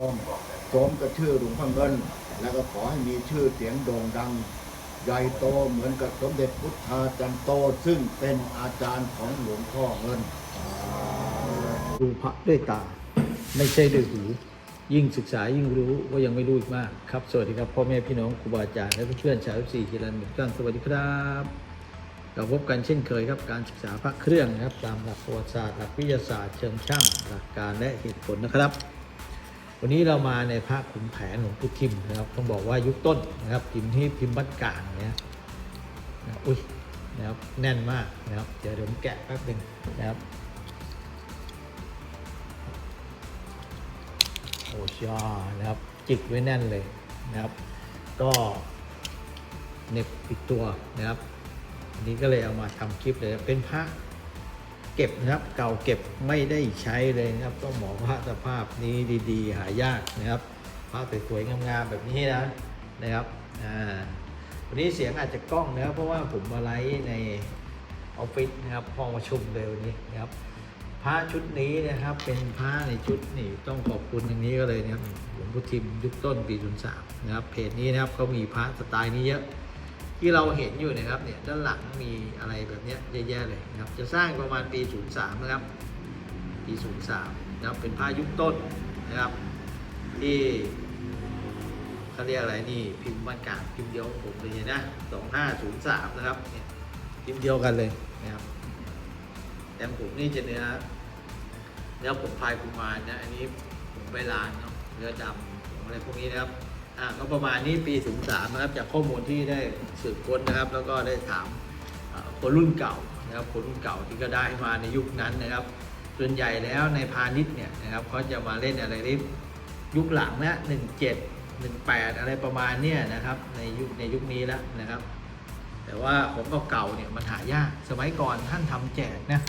สมกับชื่อหลวงพ่อเงิน แล้วก็ขอให้มีชื่อเสียงโด่งดัง ใหญ่โตเหมือนกับสมเด็จพุทธาจันโต ซึ่งเป็นอาจารย์ของหลวงพ่อเงินดูพระด้วยตา ไม่ใช่ด้วยหูยิ่งศึกษายิ่งรู้ว่ายังไม่รู้อีกมากครับ สวัสดีครับ พ่อแม่พี่น้องครูบาอาจารย์และเพื่อนๆชาวสี่ทีรันเหมือนกันสวัสดีครับเราพบกันเช่นเคยครับการศึกษาพระเครื่องนะครับ ตามหลักประวัติศาสตร์หลักวิทยาศาสตร์เชิงช่างหลักการและเหตุผลนะครับ วันนี้เรามาในพระขุนแผนของพุทธิมนะครับ ต้องบอกว่ายุคต้นนะครับพิมพ์ที่พิมพ์บัดกลางเนี่ยนะอุ้ยนะครับแน่นมากนะครับ เดี๋ยวเดี๋ยวผมแกะแป๊บหนึ่งนะครับโอ้ชานะครับ จิกไว้แน่นเลยนะครับ ก็เหน็บอีกตัวนะครับอันนี้ก็เลยเอามาทำคลิปเลยเป็นพระ เก็บนะครับเก่าเก็บไม่ได้ใช้เลยนะครับ ต้องบอกว่าสภาพนี้ดีๆ หายากนะครับพระสวยๆงามๆแบบนี้นะนะครับอ่าวันนี้เสียงอาจจะกล้องนะครับเพราะว่าผมมาไลฟ์ในออฟฟิศนะครับห้องประชุมเลยวันนี้นะครับพระชุดนี้นะครับเป็นพระในชุดนี่ต้องขอบคุณอย่างนี้ก็เลยนะครับหลวงพุทิมยุคต้นปี03นย์สามนะครับเพจนี้นะครับเขามีพระสไตล์นี้เยอะ ที่เราเห็นอยู่นะครับเนี่ยด้านหลังมีอะไรแบบนี้ยเยอะแยะเลยนะครับจะสร้างประมาณปี 03 นะครับ ปี 03 นะครับเป็นพระยุคต้นนะครับที่เขาเรียกอะไรนี่พิมพ์บ้านกลางพิมพ์เดียวผมเลยนะ 2503 นะครับเนี่ยพิมพ์เดียวกันเลยนะครับแต่ผมนี่จะเนื้อเนื้อผมพายกุมารนะอันนี้ผมใบลานเนาะเนื้อดำอะไรพวกนี้นะครับ อ่าก็ประมาณนี้ปีถึงสามนะครับจากข้อมูลที่ได้สืบค้นนะครับ แล้วก็ได้ถามคนรุ่นเก่านะครับคนรุ่นเก่าที่ก็ได้มาในยุคนั้นนะครับ ส่วนใหญ่แล้วในพาณิชย์เนี่ยนะครับเขาจะมาเล่นอะไรที่ยุคหลังนะหนึ่งเจ็ดหนึ่งแปดอะไรประมาณเนี้ยนะครับในยุคในยุคนี้แล้วนะครับ แต่ว่าของเก่าๆเนี่ยมันหายากสมัยก่อนท่านทำแจกนะ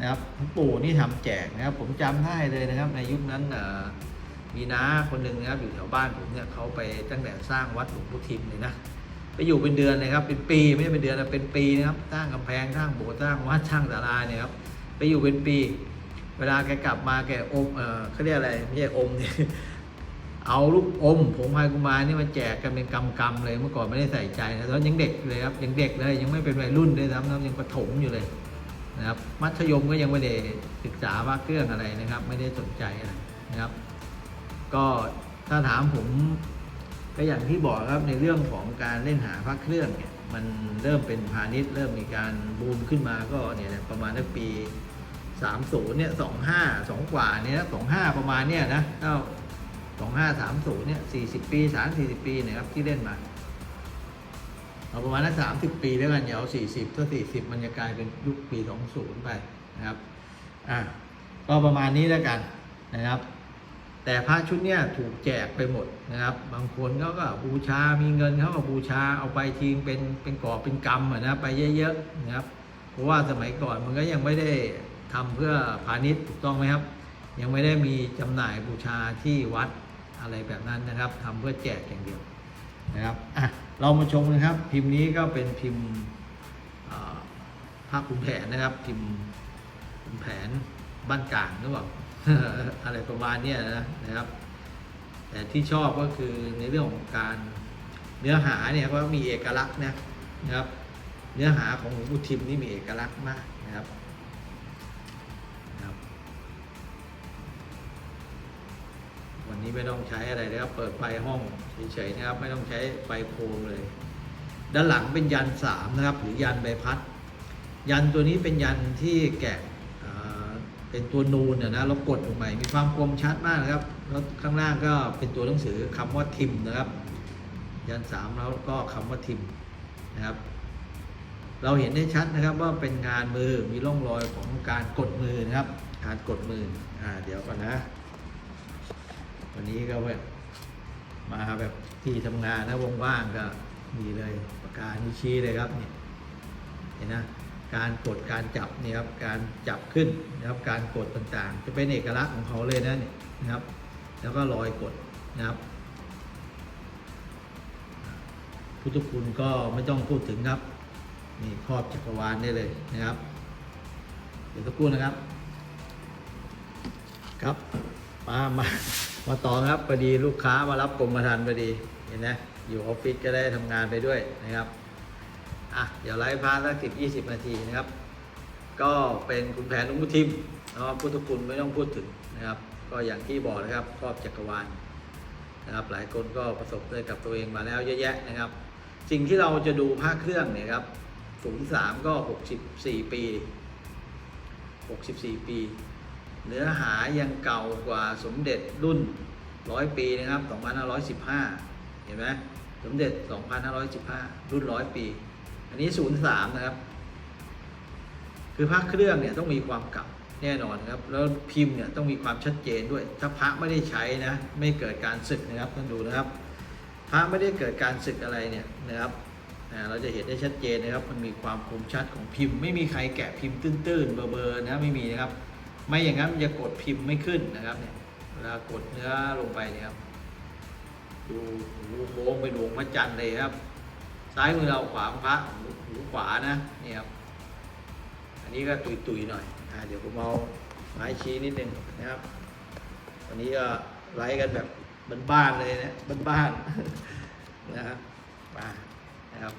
นะครับปู่นี่ทำแจกนะครับ ผมจำได้เลยนะครับในยุคนั้นเอ่อ มีน้าคนหนึ่งนะครับอยู่แถวบ้านผมเนี่ยเขาไปตั้งแต่สร้างวัดหลวงปู่ทิมเลยนะไปอยู่เป็นเดือนเลยครับ เป็นปีไม่ใช่เป็นเดือนนะเป็นปีนะครับสร้างกำแพงสร้างโบสถ์สร้างวัดสร้างศาลาเนี่ยครับไปอยู่เป็นปี เวลาแกกลับมาแกอมเออเขาเรียกอะไรไม่ใช่อมเนี่ยเอาลูกอมผงพายกุมารนี่มาแจกกันเป็นกำๆเลยเมื่อก่อนไม่ได้ใส่ใจนะตอนยังเด็กเลยครับยังเด็กเลยยังไม่เป็นวัยรุ่นด้วยซ้ำนะครับยังประถมอยู่เลยนะครับมัธยมก็ยังไม่ได้ศึกษาว่าเครื่องอะไรนะครับ ไม่ได้สนใจนะครับ ก็ถ้าถามผมก็อย่างที่บอกครับในเรื่องของการเล่นหาพระเครื่องเนี่ยมันเริ่มเป็นพาณิชย์ เริ่มมีการบูมขึ้นมาก็เนี่ยแหละประมาณนักปี30เนี่ย25 2 กว่าเนี่ย25 ประมาณเนี่ยนะเท่าสองห้าสามศูนย์เนี่ยสี่สิบปีสามสี่สิบปีเนี่ยครับที่เล่นมาเอาประมาณนั้นสามสิบปีแล้วกันอย่าเอาสี่สิบถ้าสี่สิบมันจะกลายเป็นยุคปีสองศูนย์ไปนะครับอะก็ประมาณนี้แล้วกันนะครับ แต่พระชุดเนี้ยถูกแจกไปหมดนะครับ บางคนเขาก็บูชา มีเงินเขาก็บูชาเอาไปทีงเป็นเป็นกอบเป็นกำอะนะไปเยอะๆนะครับ เพราะว่าสมัยก่อนมันก็ยังไม่ได้ทำเพื่อพาณิชย์ถูกต้องไหมครับ ยังไม่ได้มีจำหน่ายบูชาที่วัดอะไรแบบนั้นนะครับทำเพื่อแจกอย่างเดียวนะครับอะเรามาชมนะครับ พิมพ์นี้ก็เป็นพิมพ์ภาพขุนแผนนะครับ พิมพ์ขุนแผนบ้านกลางหรือเปล่า อะไรประมาณเนี้ยนะนะครับ แต่ที่ชอบก็คือในเรื่องของการเนื้อหาเนี่ยก็มีเอกลักษณ์นะนะครับ เนื้อหาของหลวงปู่ทิมนี่มีเอกลักษณ์มากนะครับนะครับ วันนี้ไม่ต้องใช้อะไรนะครับเปิดไฟห้องเฉยๆนะครับ ไม่ต้องใช้ไฟโคมเลย ด้านหลังเป็นยันสามนะครับ หรือยันใบพัด ยันตัวนี้เป็นยันที่แกะอ่ เป็นตัวนูนนะนะเรากดลงไปมีความคมชัดมากนะครับ แล้วข้างล่างก็เป็นตัวหนังสือคำว่าทิมนะครับ ยันสามแล้วก็คำว่าทิมนะครับ เราเห็นได้ชัดนะครับว่าเป็นงานมือมีร่องรอยของการกดมือนะครับ การกดมืออ่าเดี๋ยวก่อนนะ วันนี้ก็แบบมาแบบที่ทำงานนะว่างๆก็มีเลยปากกานิ้วชี้เลยครับเนี่ยเห็นนะ การกดการจับเนี่ยครับการจับขึ้นนะครับการกดต่างๆ จะเป็นเอกลักษณ์ของเขาเลยนะเนี่ยนะครับ แล้วก็รอยกดนะครับ พุทธคุณก็ไม่ต้องพูดถึงครับนี่ครอบจักรวาลได้เลยนะครับ เดี๋ยวสักครู่นะครับ ครับมามามาต่อครับพอดีลูกค้ามารับกรมธรรม์พอดีเห็นไหมอยู่ออฟฟิศก็ได้ทำงานไปด้วยนะครับ อะเดี๋ยวไลฟ์พาสักสิบยี่สิบนาทีนะครับ ก็เป็นคุณแผนนุมุทิมเนาะพุทธคุณไม่ต้องพูดถึงนะครับ ก็อย่างที่บอกนะครับครอบจักรวาลนะครับ หลายคนก็ประสบด้วยกับตัวเองมาแล้วเยอะแยะนะครับ สิ่งที่เราจะดูภาคเครื่องเนี่ยครับ03ก็64ปี64ปี เนื้อหายังเก่ากว่าสมเด็จรุ่น100ปีนะครับ2515เห็นไหมสมเด็จ2515รุ่น100ปี อันนี้03นย์สามนะครับ คือพระเครื่องเนี่ยต้องมีความเก่าแน่นอนครับ แล้วพิมพ์เนี่ยต้องมีความชัดเจนด้วย ถ้าพระไม่ได้ใช้นะ ไม่เกิดการสึกนะครับท่านดูนะครับ พระไม่ได้เกิดการสึกอะไรเนี่ยนะครับเราจะเห็นได้ชัดเจนนะครับ มันมีความคมชัดของพิมพ์ ไม่มีใครแกะพิมพ์ตื้นๆ เบอร์ๆนะไม่มีนะครับ ไม่อย่างนั้นมันจะกดพิมพ์ไม่ขึ้นนะครับเนี่ยเวลากดเนื้อลงไปเนี่ยครับดูหูโค้งไปดวงพระจันทร์เลยครับ ซ้ายมือเราขวาพระหูขวานะนี่ครับอันนี้ก็ตุยๆหน่อยอ่าเดี๋ยวผมเอาไม้ชี้นิดนึงนะครับ วันนี้ก็ไลฟ์กันแบบบ้านๆเลยนะบ้านๆนะครับมานะครับ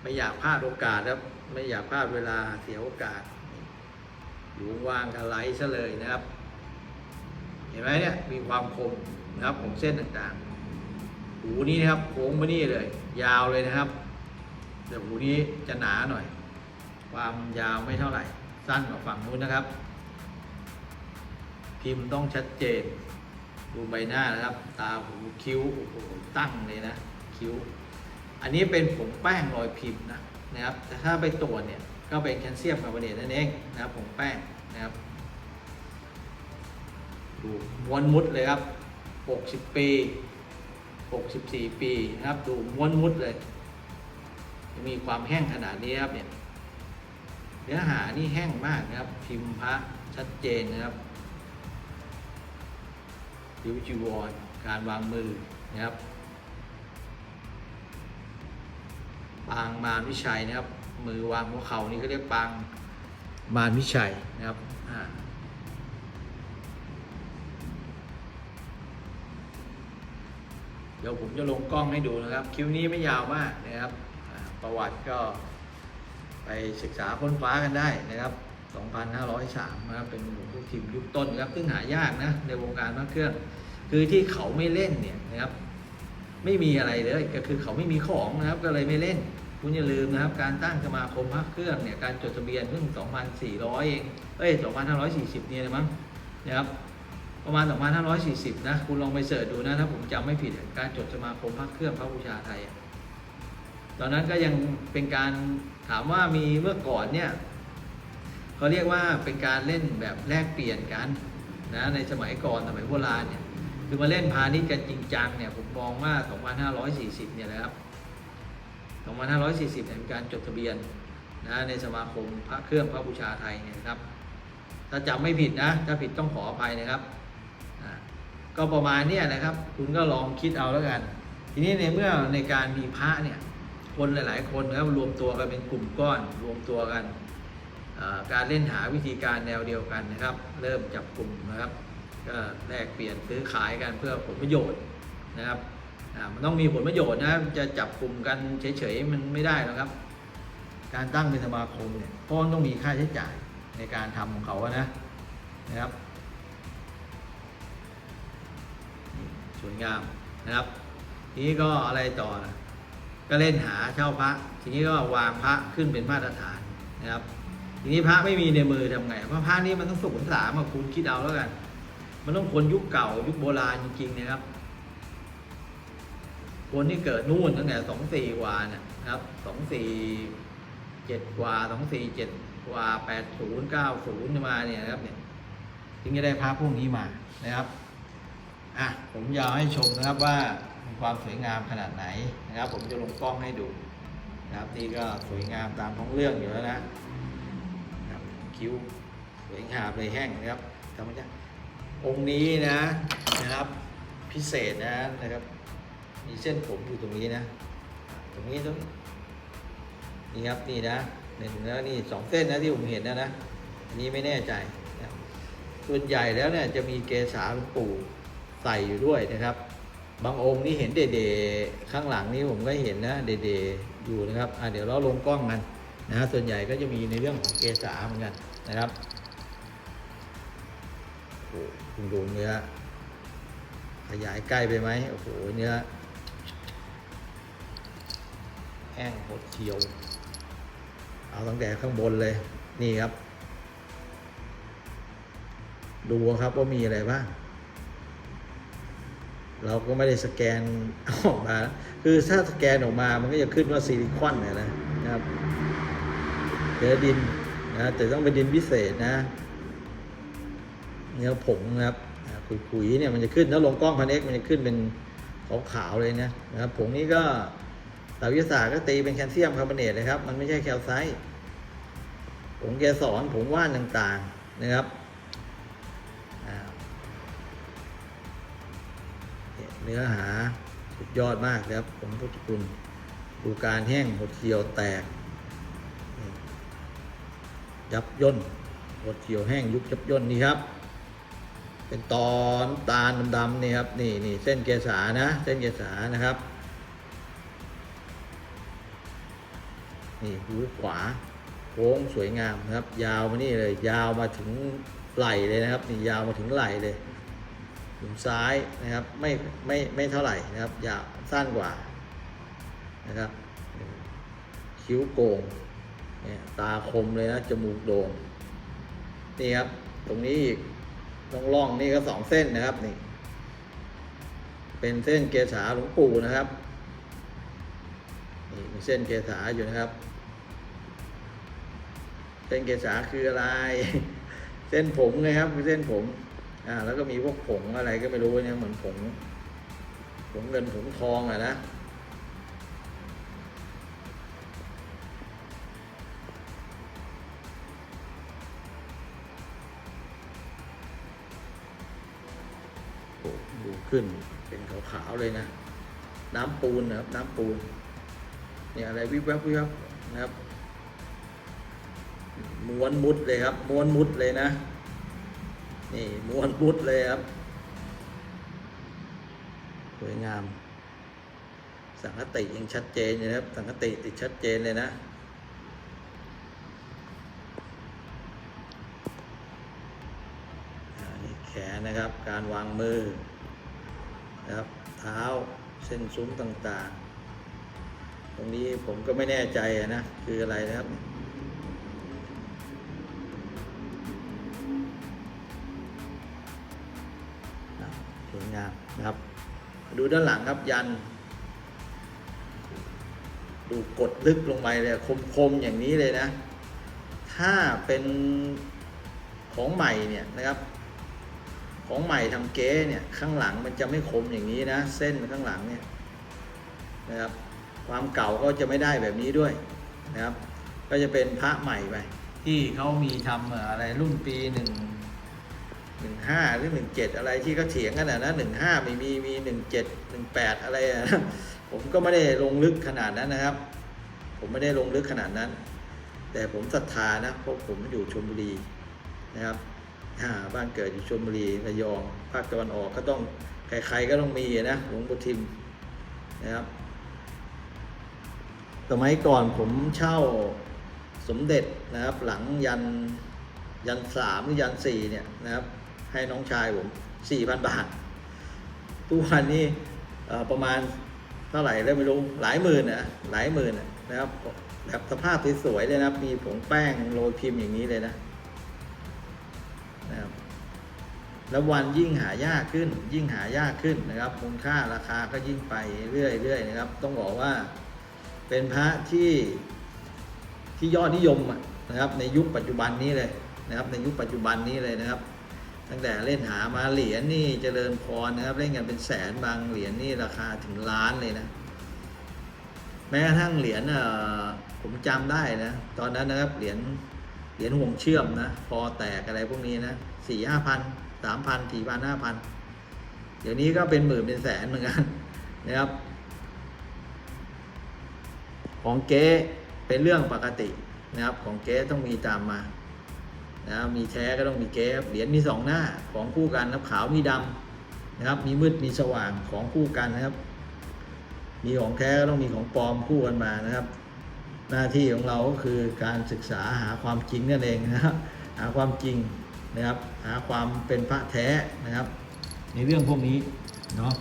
ไม่อยากพลาดโอกาสครับ ไม่อยากพลาดเวลาเสียโอกาส อยู่ว่างก็ไลฟ์ซะเลยนะครับ เห็นไหมเนี่ยมีความคมนะครับของเส้นต่างๆ หูนี้นะครับโค้งมานี่เลย ยาวเลยนะครับแต่หูนี้จะหนาหน่อย ความยาวไม่เท่าไหร่ สั้นกว่าฝั่งนู้นนะครับ พิมพ์ต้องชัดเจน ดูใบหน้านะครับ ตาหูคิ้วโอ้โหตั้งเลยนะคิ้ว อันนี้เป็นผงแป้งรอยพิมพ์นะนะครับ แต่ถ้าไปตรวจเนี่ยก็เป็นแคลเซียมคาร์บอเนตนั่นเองนะครับผงแป้งนะครับดูม้วนมุดเลยครับ 60 ปี 64 ปีนะครับ ดูม้วนมุดเลยมีความแห้งขนาดนี้ครับเนี่ยเนื้อหานี่แห้งมากนะครับ พิมพ์พระชัดเจนนะครับดิวจีวรการวางมือนะครับปางมารวิชัยนะครับ มือวางหัวเข่านี่ก็เรียกปางมารวิชัยนะครับอ่า เดี๋ยวผมจะลงกล้องให้ดูนะครับคิวนี้ไม่ยาวมากนะครับ ประวัติก็ไปศึกษาค้นฟ้ากันได้นะครับ 2,503นะครับเป็นหลวงพ่อทิมยุคต้นนะครับซึ่งหายากนะในวงการพระเครื่อง คือที่เขาไม่เล่นเนี่ยนะครับ ไม่มีอะไรเลยก็คือเขาไม่มีของนะครับ ก็เลยไม่เล่น คุณอย่าลืมนะครับ การตั้งสมาคมพระเครื่องเนี่ยการจดทะเบียนเพิ่ง 2,400 เองเอ้ย 2,540 เนี่ยนะมั้งนะครับ ประมาณ 2,540 นะ คุณลองไปเสิร์ชดูนะ ถ้าผมจำไม่ผิดการจดสมาคมพระเครื่องพระบูชาไทย ตอนนั้นก็ยังเป็นการถามว่ามีเมื่อก่อนเนี่ยเขาเรียกว่าเป็นการเล่นแบบแลกเปลี่ยนกันนะในสมัยก่อนสมัยโบราณเนี่ยคือมาเล่นพาณิชย์กันจริงจังเนี่ยผมมองว่า 2540 เนี่ยนะครับ 2540เนี่ยเป็นการจดทะเบียนนะในสมาคมพระเครื่องพระบูชาไทยเนี่ยครับ ถ้าจำไม่ผิดนะ ถ้าผิดต้องขออภัยนะครับ ก็ประมาณเนี้ยนะครับ คุณก็ลองคิดเอาแล้วกัน ทีนี้ในเมื่อในการมีพระเนี่ย คนหลาย ๆ คนนะครับรวมตัวกันเป็นกลุ่มก้อน รวมตัวกัน การเล่นหาวิธีการแนวเดียวกันนะครับ เริ่มจับกลุ่มนะครับ ก็แลกเปลี่ยนซื้อขายกันเพื่อผลประโยชน์นะครับมันต้องมีผลประโยชน์นะจะจับกลุ่มกันเฉย ๆ มันไม่ได้หรอกครับ การตั้งเป็นสมาคมเนี่ยเพราะมันต้องมีค่าใช้จ่ายในการทำของเขาอะนะนะครับ สวยงามนะครับ ทีนี้ก็อะไรต่อนะก็เล่นหาเช่าพระ ทีนี้ก็วางพระขึ้นเป็นมาตรฐานนะครับ ทีนี้พระไม่มีในมือทำไง เพราะพระนี้มันต้องสุขุนสามอะคุณคิดเอาแล้วกัน มันต้องคนยุคเก่ายุคโบราณจริงๆนะครับ คนที่เกิดนู่นตั้งแต่สองสี่กว่าเนี่ยนะครับสองสี่เจ็ดกว่าสองสี่เจ็ดกว่าแปดศูนย์เก้าศูนย์มาเนี่ยนะครับเนี่ยถึงจะได้พระพวกนี้มานะครับ อะผมอยากให้ชมนะครับว่ามีความสวยงามขนาดไหนนะครับ ผมจะลงกล้องให้ดูนะครับนี่ก็สวยงามตามท้องเรื่องอยู่แล้วนะครับคิ้วสวยงามเลยแห้งนะครับธรรมชาติองค์นี้นะนะครับ พิเศษนะนะครับ มีเส้นผมอยู่ตรงนี้นะ ตรงนี้ตรงนี้ครับนี่นะหนึ่งแล้วนี่สองเส้นนะที่ผมเห็นนะนะอันนี้ไม่แน่ใจส่วนใหญ่แล้วเนี่ยจะมีเกษาหลวงปู่ ใส่อยู่ด้วยนะครับ บางองค์นี่เห็นเดๆข้างหลังนี้ผมก็เห็นนะเดๆอยู่นะครับอะเดี๋ยวเราลงกล้องกันนะฮะส่วนใหญ่ก็จะมีในเรื่องของเกษาเหมือนกันนะครับโอ้โหคุณดูเนื้อขยายใกล้ไปไหมโอ้โหเนื้อแห้งหดเคี้ยว เอาตั้งแต่ข้างบนเลยนี่ครับ ดูครับว่ามีอะไรบ้าง เราก็ไม่ได้สแกนออกมา คือถ้าสแกนออกมามันก็จะขึ้นว่าซิลิคอนเนี่ยนะนะครับเนื้อดินนะแต่ต้องเป็นดินพิเศษนะ เนื้อผงนะครับขุยๆเนี่ยมันจะขึ้นถ้าลงกล้องพันเอ็กมันจะขึ้นเป็นขาวๆเลยนะนะครับผงนี้ก็สาวิทยาศาสตร์ก็ตีเป็นแคลเซียมคาร์บอเนตนะครับ มันไม่ใช่แคลไซต์ผงเกสรผงว่านต่างๆนะครับ เนื้อหาสุดยอดมากนะครับผงพุทธคุณดูการแห้งหดเหี่ยวแตก ยับย่นหดเหี่ยวแห้งยุบยับย่นนี่ครับ เป็นตอนตาลดำๆนี่ครับนี่นี่เส้นเกษานะ เส้นเกษานะครับนี่หูขวาโค้งสวยงามนะครับ ยาวมานี่เลย ยาวมาถึงไหล่เลยนะครับ นี่ยาวมาถึงไหล่เลย ถึงซ้ายนะครับไม่ไม่ไม่เท่าไหร่นะครับยาวสั้นกว่านะครับคิ้วโกงเนี่ยตาคมเลยนะจมูกโด่งนี่ครับตรงนี้อีกร่องร่องนี่ก็สองเส้นนะครับนี่ เป็นเส้นเกษาหลวงปู่นะครับนี่มีเส้นเกษาอยู่นะครับ เส้นเกษาคืออะไร เส้นผมไงครับคือเส้นผม อ่าแล้วก็มีพวกผงอะไรก็ไม่รู้เนี่ยเหมือนผงผงเงินผงทองอะนะโอ้ดูขึ้นเป็นขาวๆเลยนะ น้ำปูนนะครับ น้ำปูนเนี่ยอะไรวิบวับวิบวับนะครับ ม้วนมุดเลยครับ ม้วนมุดเลยนะ นี่ม้วนมุดเลยครับ สวยงาม สังคติยังชัดเจนอยู่นะครับ สังคติติดชัดเจนเลยนะนี่แขนนะครับ การวางมือนะครับ เท้าเส้นซุ้มต่างๆ ตรงนี้ผมก็ไม่แน่ใจนะ คืออะไรนะครับ นะครับ ดูด้านหลังครับยัน ดูกดลึกลงไปเลยคมๆอย่างนี้เลยนะ ถ้าเป็นของใหม่เนี่ยนะครับ ของใหม่ทำเก๊เนี่ยข้างหลังมันจะไม่คมอย่างนี้นะ เส้นข้างหลังเนี่ยนะครับ ความเก่าก็จะไม่ได้แบบนี้ด้วยนะครับ ก็จะเป็นพระใหม่ไปที่เขามีทำอะไรรุ่นปีหนึ่ง หนึ่งห้าหรือหนึ่งเจ็ดอะไรที่เขาเถียงกันนะนะหนึ่งห้าไม่มีมีหนึ่งเจ็ดหนึ่งแปดอะไรนะผมก็ไม่ได้ลงลึกขนาดนั้นนะครับ ผมไม่ได้ลงลึกขนาดนั้น แต่ผมศรัทธานะเพราะผมอยู่ชลบุรีนะครับบ้านเกิดอยู่ชลบุรีระยองภาคตะวันออกก็ต้องใครๆก็ต้องมีนะหลวงปู่ทิมนะครับสมัยก่อนผมเช่าสมเด็จนะครับ หลังยันยันสามหรือยันสี่เนี่ยนะครับ ให้น้องชายผมสี่พันบาททุกวันนี้ประมาณเท่าไหร่แล้วไม่รู้หลายหมื่นนะหลายหมื่นนะครับแบบสภาพสวยๆเลยนะมีผงแป้งโรยพิมพ์อย่างนี้เลยนะนะครับแล้ววันยิ่งหายากขึ้น ยิ่งหายากขึ้นนะครับมูลค่าราคาก็ยิ่งไปเรื่อยๆนะครับ ต้องบอกว่าเป็นพระที่ที่ยอดนิยมนะครับ ในยุคปัจจุบันนี้เลยนะครับ ในยุคปัจจุบันนี้เลยนะครับ ตั้งแต่เล่นหามาเหรียญนี่เจริญพรนะครับ เล่นกันเป็นแสนบางเหรียญนี่ราคาถึงล้านเลยนะ แม้กระทั่งเหรียญผมจำได้นะ ตอนนั้นนะครับเหรียญเหรียญห่วงเชื่อมนะพอแตกอะไรพวกนี้นะสี่ห้าพันสามพันสี่พันห้าพันเดี๋ยวนี้ก็เป็นหมื่นเป็นแสนเหมือนกันนะครับ ของเก๊เป็นเรื่องปกตินะครับ ของเก๊ต้องมีตามมา นะครับมีแท้ก็ต้องมีเก๊ครับเหรียญมีสองหน้าของคู่กันนะครับขาวมีดำนะครับ มีมืดมีสว่างของคู่กันนะครับ มีของแท้ก็ต้องมีของปลอมคู่กันมานะครับ หน้าที่ของเราก็คือการศึกษาหาความจริงนั่นเองนะครับหาความจริงนะครับ หาความเป็นพระแท้นะครับ ในเรื่องพวกนี้เนาะ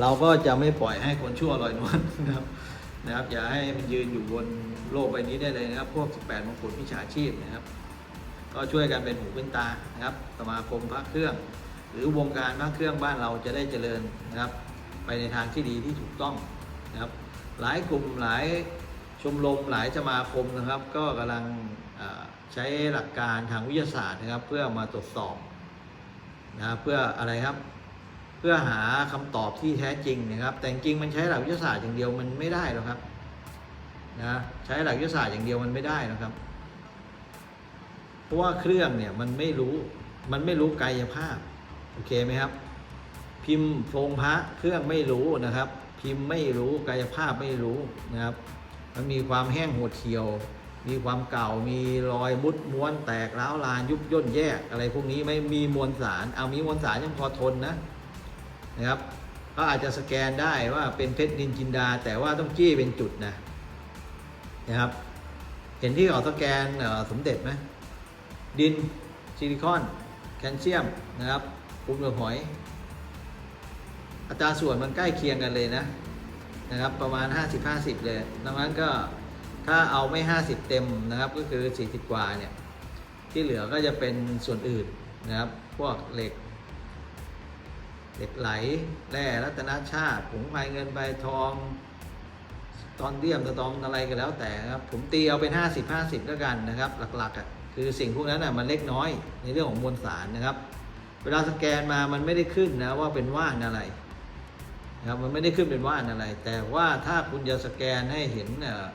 เราก็จะไม่ปล่อยให้คนชั่วลอยนวลนะครับนะครับ อย่าให้มันยืนอยู่บนโลกใบนี้ได้เลยนะครับ พวก 18มงกุฎมิจฉาชีพนะครับ ก็ช่วยกันเป็นหูเป็นตานะครับ สมาคมพระเครื่อง หรือวงการพระเครื่องบ้านเราจะได้เจริญนะครับ ไปในทางที่ดีที่ถูกต้องนะครับ หลายกลุ่มหลายชมรมหลายสมาคมนะครับ ก็กำลังใช้หลักการทางวิทยาศาสตร์นะครับ เพื่อมาตรวจสอบนะบเพื่ออะไรครับเพื่อหาคำตอบที่แท้จริงนะครับ แต่จริงมันใช้หลักวิทยาศาสตร์อย่างเดียวมันไม่ได้หรอกครับนะใช้หลักวิทยาศาสตร์อย่างเดียวมันไม่ได้นะครับ เพราะว่าเครื่องเนี่ยมันไม่รู้มันไม่รู้กายภาพ โอเคไหมครับ พิมพ์โฟงพระเครื่องไม่รู้นะครับ พิมพ์ไม่รู้กายภาพไม่รู้นะครับ มันมีความแห้งโหดเหี่ยว มีความเก่ามีรอยมุดม้วนแตกร้าวลานยุบย่นแยกอะไรพวกนี้ไม่มีมวลสาร เอามีมวลสารยังพอทนนะนะครับก็อาจจะสแกนได้ว่าเป็นเพชรนินจินดา แต่ว่าต้องจี้เป็นจุดนะนะครับ เห็นที่เขาสแกนสมเด็จไหม ดินซิลิคอน แคลเซียมนะครับปูนเปลือกหอย อัตราส่วนมันใกล้เคียงกันเลยนะนะครับประมาณ 50-50 เลย ดังนั้นก็ถ้าเอาไม่ 50 เต็มนะครับก็คือ 40 กว่าเนี่ยที่เหลือก็จะเป็นส่วนอื่นนะครับ พวกเหล็ก เหล็กไหลแร่รัตนชาติผงไฟเงินไฟทอง ตอนเดียมตะตองอะไรก็แล้วแต่ครับ ผมตีเอาเป็น 50 50 แล้วกันนะครับ หลักๆอะ คือสิ่งพวกนั้นอะมันเล็กน้อยในเรื่องของมวลสารนะครับ เวลาสแกนมามันไม่ได้ขึ้นนะว่าเป็นว่านอะไรนะครับมันไม่ได้ขึ้นเป็นว่านอะไร แต่ว่าถ้าคุณจะสแกนให้เห็นเอ่อ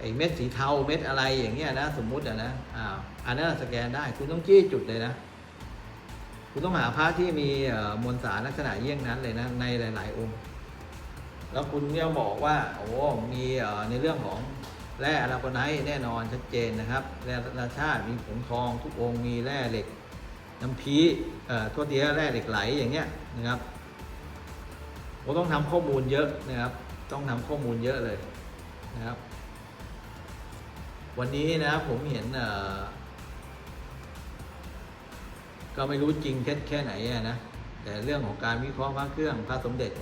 ไอ้เม็ดสีเทาเม็ดอะไรอย่างเงี้ยนะสมมุติอะนะอ้าวอันนั้นสแกนได้คุณต้องจี้จุดเลยนะคุณต้องหาพระที่มีเอ่อมวลสารลักษณะเยี่ยงนั้นเลยนะในหลาย ๆ องค์ แล้วคุณเนี่ยบอกว่าโอ้มีเอ่อในเรื่องของ แร่อะลาโกไนท์แน่นอนชัดเจนนะครับแร่ธรรมชาติมีผงทองทุกองค์มีแร่เหล็ก น้ำพีเอ่อทั่วเทียแร่เหล็กไหลอย่างเงี้ยนะครับผมต้องทำข้อมูลเยอะนะครับ ต้องทำข้อมูลเยอะเลยนะครับ วันนี้นะครับผมเห็นเอ่อก็ไม่รู้จริงเท็จแค่ไหนนะ แต่เรื่องของการวิเคราะห์พระเครื่องพระสมเด็จ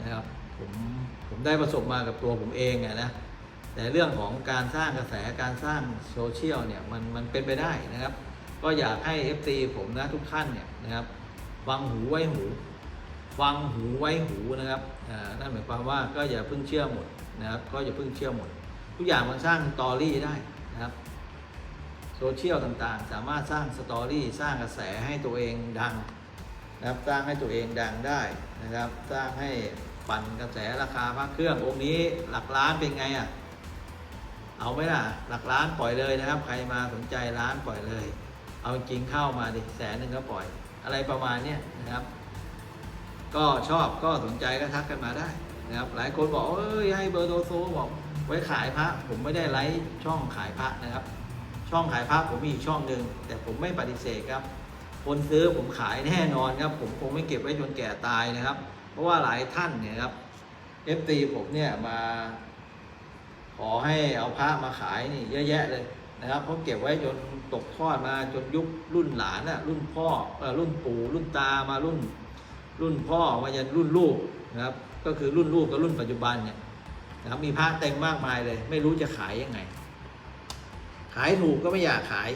นะครับผมผมได้ประสบมากับตัวผมเองอะนะ แต่เรื่องของการสร้างกระแสการสร้างโซเชียลเนี่ยมันมันเป็นไปได้นะครับ ก็อยากให้ FC ผมนะทุกท่านเนี่ยนะครับฟังหูไว้หูฟังหูไว้หูนะครับอ่านั่นหมายความว่าก็อย่าเพิ่งเชื่อหมดนะครับ ก็อย่าเพิ่งเชื่อหมด ทุกอย่างมันสร้างสตอรี่ได้นะครับโซเชียลต่างๆ สามารถสร้างสตอรี่สร้างกระแสให้ตัวเองดังนะครับสร้างให้ตัวเองดังได้นะครับ สร้างให้ปั่นกระแสราคาพระเครื่ององค์นี้หลักล้านเป็นไงอะ เอาไหมล่ะ หลักล้านปล่อยเลยนะครับ ใครมาสนใจร้านปล่อยเลย เอาจริงเข้ามาดิแสนหนึ่งก็ปล่อย อะไรประมาณเนี้ยนะครับ ก็ชอบก็สนใจก็ทักกันมาได้นะครับ หลายคนบอกเอ้ยให้เบอร์โทรโซบอกไว้ขายพระ ผมไม่ได้ไลฟ์ช่องขายพระนะครับ ช่องขายพระผมมีอีกช่องหนึ่งแต่ผมไม่ปฏิเสธครับ คนซื้อผมขายแน่นอนครับ ผมคงไม่เก็บไว้จนแก่ตายนะครับ เพราะว่าหลายท่านเนี่ยครับเอฟตีผมเนี่ยมา ขอให้เอาพระมาขายนี่เยอะแยะเลยนะครับเขาเก็บไว้จนตกทอดมาจนยุครุ่นหลานน่ะรุ่นพ่อรุ่นปู่รุ่นตามารุ่น รุ่นพ่อมายันรุ่นลูกนะครับ ก็คือรุ่นลูกกับรุ่นปัจจุบันเนี่ยนะครับมีพระเต็มมากมายเลย ไม่รู้จะขายยังไง ขายถูกก็ไม่อยากขาย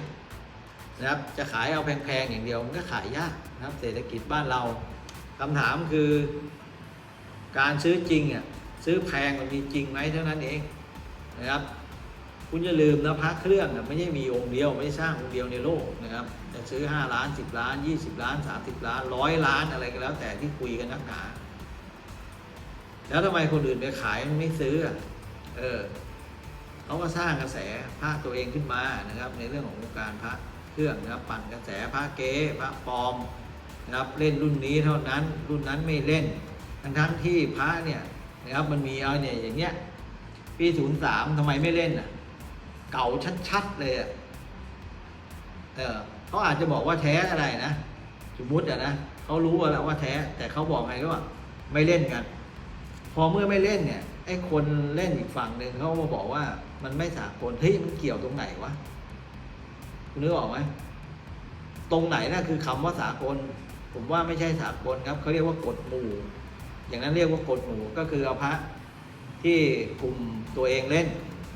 นะครับ จะขายเอาแพงๆอย่างเดียวมันก็ขายยากนะครับ เศรษฐกิจบ้านเราคำถามคือ การซื้อจริงอะซื้อแพงมันมีจริงไหมเท่านั้นเอง นะครับ คุณอย่าลืมนะพระเครื่องน่ะไม่ใช่มีองค์เดียวไม่ได้สร้างองค์เดียวในโลกนะครับจะซื้อ 5 ล้าน 10 ล้าน 20 ล้าน 30 ล้านร้อยล้านอะไรก็แล้วแต่ที่คุยกันนักหนา แล้วทำไมคนอื่นไปขายมันไม่ซื้อเออเขาก็สร้างกระแสพระตัวเองขึ้นมานะครับ ในเรื่องของวงการพระเครื่องนะครับปั่นกระแสพระเก๊พระปลอมนะครับเล่นรุ่นนี้เท่านั้นรุ่นนั้นไม่เล่น ทั้งทั้งที่พระเนี่ยนะครับมันมีเอาเนี่ยอย่างเงี้ย ปีศูนย์สามทำไมไม่เล่นอะ เก่าชัดๆเลยอะเออเขาอาจจะบอกว่าแท้อะไรนะสมมติอะนะเขารู้แล้วว่าแท้ แต่เขาบอกไงก็ว่าไม่เล่นกัน พอเมื่อไม่เล่นเนี่ยไอ้คนเล่นอีกฝั่งหนึ่งเขามาบอกว่ามันไม่สากลเฮ้ยมันเกี่ยวตรงไหนวะคุณนึกออกไหมตรงไหนน่ะคือคำว่าสากล ผมว่าไม่ใช่สากลครับเขาเรียกว่ากฎหมู่ อย่างนั้นเรียกว่ากฎหมู่ก็คือเอาพระ ที่กลุ่มตัวเองเล่น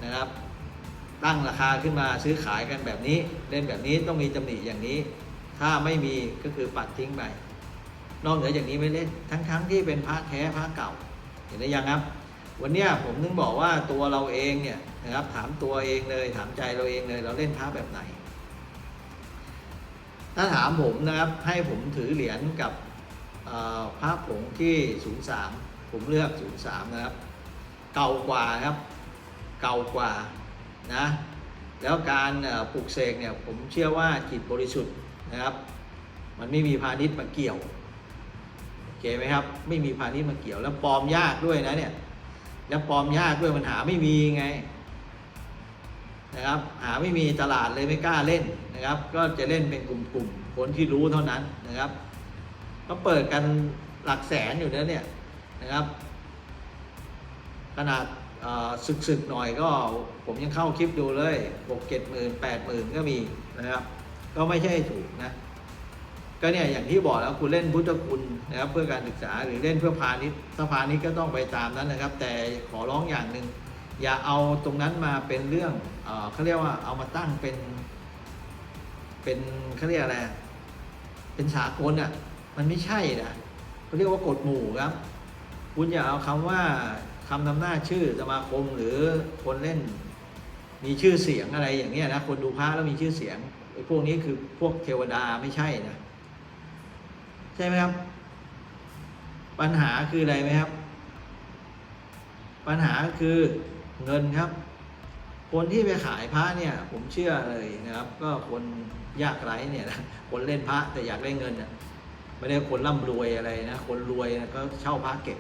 นะครับ ตั้งราคาขึ้นมาซื้อขายกันแบบนี้เล่นแบบนี้ต้องมีตำหนิอย่างนี้ ถ้าไม่มีก็คือปัดทิ้งไปนอกเหนือจากนี้ไม่เล่นทั้งๆที่เป็นพระแท้พระเก่า เห็นหรือยังครับ วันนี้ผมถึงบอกว่าตัวเราเองเนี่ยนะครับถามตัวเองเลยถามใจเราเองเลย เราเล่นพระแบบไหน ถ้าถามผมนะครับให้ผมถือเหรียญกับพระผงที่ 03 ผมเลือก 03 นะครับ เก่ากว่าครับ เก่ากว่านะ แล้วการปลูกเสกเนี่ยผมเชื่อว่าจิตบริสุทธิ์นะครับ มันไม่มีพาณิชย์มาเกี่ยวโอเคไหมครับ ไม่มีพาณิชย์มาเกี่ยว แล้วปลอมยากด้วยนะเนี่ย แล้วปลอมยากด้วยมันหาไม่มีไงนะครับ หาไม่มีตลาดเลยไม่กล้าเล่นนะครับ ก็จะเล่นเป็นกลุ่มๆ คนที่รู้เท่านั้นนะครับ ก็เปิดกันหลักแสนอยู่นะเนี่ยนะครับ ขนาดศึกๆหน่อยก็ผมยังเข้าคลิปดูเลยหกเจ็ดหมื่นแปดหมื่นก็มีนะครับ ก็ไม่ใช่ถูกนะ ก็เนี่ยอย่างที่บอกแล้วคุณเล่นพุทธคุณนะครับเพื่อการศึกษาหรือเล่นเพื่อพาณิชย์ถ้าพาณิชย์ก็ต้องไปตามนั้นนะครับ แต่ขอร้องอย่างหนึ่งอย่าเอาตรงนั้นมาเป็นเรื่องเอเขาเรียกว่าเอามาตั้งเป็น เป็นเขาเรียกอะไรเป็นสากลอะมันไม่ใช่นะเขาเรียกว่ากฎหมู่ครับ คุณอย่าเอาคำว่า คำนำหน้าชื่อสมาคมหรือคนเล่น มีชื่อเสียงอะไรอย่างเนี้ยนะคนดูพระแล้วมีชื่อเสียงไอ้พวกนี้คือพวกเทวดาไม่ใช่นะใช่ไหมครับ ปัญหาคืออะไรไหมครับ ปัญหาคือเงินครับ คนที่ไปขายพระเนี่ย ผมเชื่อเลยนะครับ ก็คนยากไร้เนี่ยนะคนเล่นพระแต่อยากได้เงินน่ะไม่ได้คนร่ำรวยอะไรนะคนรวยนะก็เช่าพระเก็บ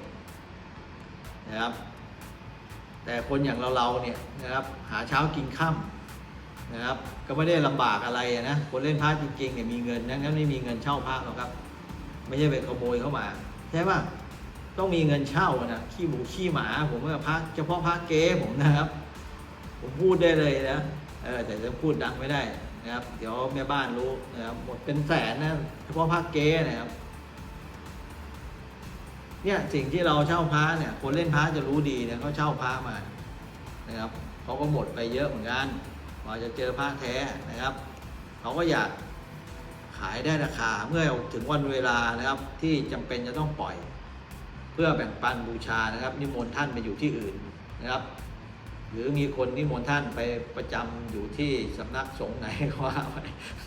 นะครับ แต่คนอย่างเราเราเนี่ยนะครับ หาเช้ากินค่ำนะครับ ก็ไม่ได้ลำบากอะไรนะคนเล่นพระจริงๆเนี่ยมีเงินนะงั้นไม่มีเงินเช่าพระหรอกครับ ไม่ใช่ไปขโมยเข้ามาใช่ป่ะต้องมีเงินเช่านะขี้หมูขี้หมา ผมว่าพระเฉพาะพระเก๊ผมนะครับ ผมพูดได้เลยนะเออแต่จะพูดดังไม่ได้นะครับ เดี๋ยวแม่บ้านรู้นะครับหมดเป็นแสนนะเฉพาะพระเก๊นะครับ เนี่ยสิ่งที่เราเช่าพระเนี่ย คนเล่นพระจะรู้ดีเนี่ยเขาเช่าพระมานะครับเขาก็หมดไปเยอะเหมือนกันกว่าจะเจอพระแท้นะครับเขาก็อยากขายได้ราคาเมื่อถึงวันเวลานะครับ ที่จำเป็นจะต้องปล่อย เพื่อแบ่งปันบูชานะครับ นิมนต์ท่านไปอยู่ที่อื่นนะครับ หรือมีคนนิมนต์ท่านไปประจำอยู่ที่สำนักสงฆ์ไหนก็ว่าไป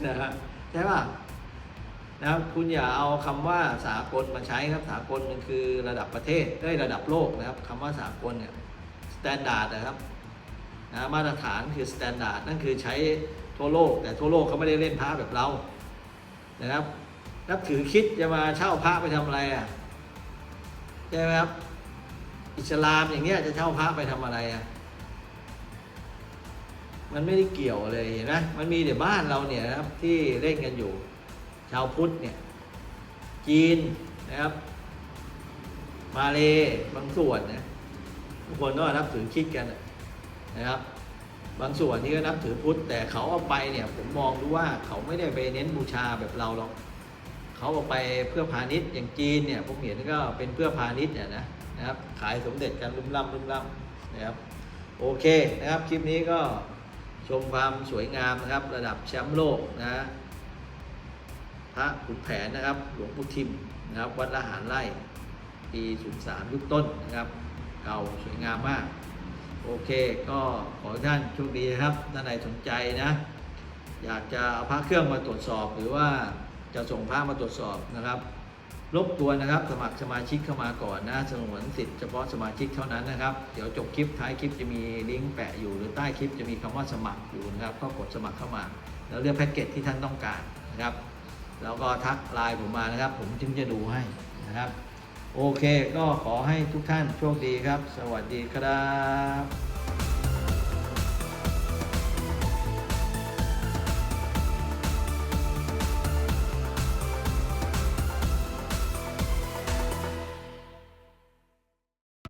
นะครับใช่ป่ะ นะครับคุณอย่าเอาคำว่าสากลมาใช้ครับสากลมันคือระดับประเทศได้ระดับโลกนะครับคำว่าสากลเนี่ยสแตนดาร์ดนะครับนะมาตรฐานคือสแตนดาร์ดนั่นคือใช้ทั่วโลก แต่ทั่วโลกเขาไม่ได้เล่นพระแบบเรานะครับ นับถือคิดจะมาเช่าพระไปทำอะไรอะใช่ไหมครับอิสลามอย่างเงี้ยจะเช่าพระไปทำอะไรอะมันไม่ได้เกี่ยวเลยเห็นไหมมันมีแต่บ้านเราเนี่ยนะครับที่เล่นกันอยู่ ชาวพุทธเนี่ย จีนนะครับ มาเลบางส่วนนะทุกคนก็นับถือคิดกันนะครับ บางส่วนที่ก็นับถือพุทธ แต่เขาเอาไปเนี่ย ผมมองดูว่าเขาไม่ได้ไปเน้นบูชาแบบเราหรอกเขาเอาไปเพื่อพาณิชย์อย่างจีนเนี่ยผมเห็นก็เป็นเพื่อพาณิชย์เนี่ยนะนะครับ ขายสมเด็จกันลุ่มล่ำลุ่มล่ำนะครับ โอเคนะครับคลิปนี้ก็ชมความสวยงามนะครับ ระดับแชมป์โลกนะ ระขุนแผนนะครับ หลวงปู่ทิมนะครับ วัดละหารไร่ปี03ยุคต้นนะครับ เก่าสวยงามมาก โอเค ก็ขอท่านโชคดีนะครับ ท่านใดสนใจนะ อยากจะเอาพระเครื่องมาตรวจสอบ หรือว่าจะส่งพระมาตรวจสอบนะครับรบกวนะครับสมัครสมาชิกเข้ามาก่อนนะสงวนสิทธิ์เฉพาะสมาชิกเท่านั้นนะครับ เดี๋ยวจบคลิปท้ายคลิปจะมีลิงก์แปะอยู่ หรือใต้คลิปจะมีคำว่าสมัครอยู่นะครับ ก็กดสมัครเข้ามา แล้วเลือกแพ็กเกจที่ท่านต้องการนะครับ แล้วก็ทักไลน์ผมมานะครับ ผมจึงจะดูให้นะครับ โอเคก็ขอให้ทุกท่านโชคดีครับ สวัสดีครับ